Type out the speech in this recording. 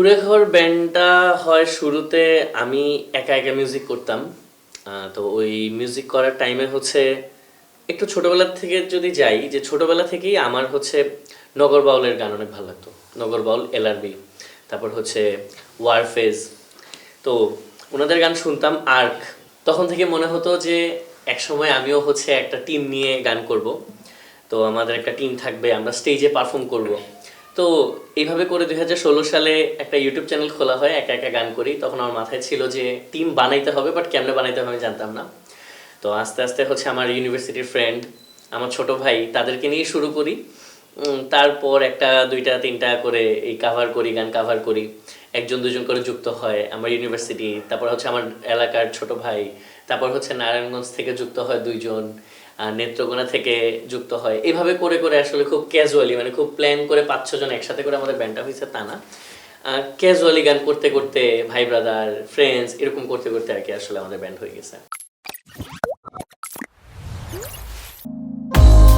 কুড়েঘর ব্যান্ডটা হয় শুরুতে আমি একা একা মিউজিক করতাম। তো ওই মিউজিক করার টাইমে হচ্ছে একটু ছোটবেলা থেকে যদি যাই, যে ছোটবেলা থেকেই আমার হচ্ছে নগর বাউলের গান অনেক ভালো লাগতো। নগর বাউল এলআরবি তারপর হচ্ছে ওয়ারফেজ তো ওনাদের গান শুনতাম আর্ক তখন থেকে মনে হতো যে একসময় আমিও হচ্ছে একটা টিম নিয়ে গান করব। তো আমাদের একটা টিম থাকবে, আমরা স্টেজে পারফর্ম করব। তো এইভাবে করে দুই হাজার ষোলো সালে একটা ইউটিউব চ্যানেল খোলা হয়, একা একা গান করি। তখন আমার মাথায় ছিল যে টিম বানাইতে হবে বাট কেমনে বানাইতে হবে আমি জানতাম না। তো আস্তে আস্তে হচ্ছে আমার ইউনিভার্সিটির ফ্রেন্ড আমার ছোট ভাই, তাদেরকে নিয়ে শুরু করি। তারপর একটা, দুইটা, তিনটা করে এই কাভার করি, গান কাভার করি। একজন, দুজন করে যুক্ত হয় আমার ইউনিভার্সিটি তারপর হচ্ছে আমার এলাকার ছোট ভাই, তারপর হচ্ছে নারায়ণগঞ্জ থেকে যুক্ত হয় দুইজন নেত্রকোনা থেকে যুক্ত হয়। এইভাবে করে করে আসলে খুব ক্যাজুয়ালি মানে খুব প্ল্যান করে পাঁচ ছজন একসাথে করে আমাদের ব্যান্ডটা হয়েছে তা না। ক্যাজুয়ালি গান করতে করতে ভাই ব্রাদার ফ্রেন্ডস এরকম করতে করতে আর কি আসলে আমাদের ব্যান্ড হয়ে গেছে।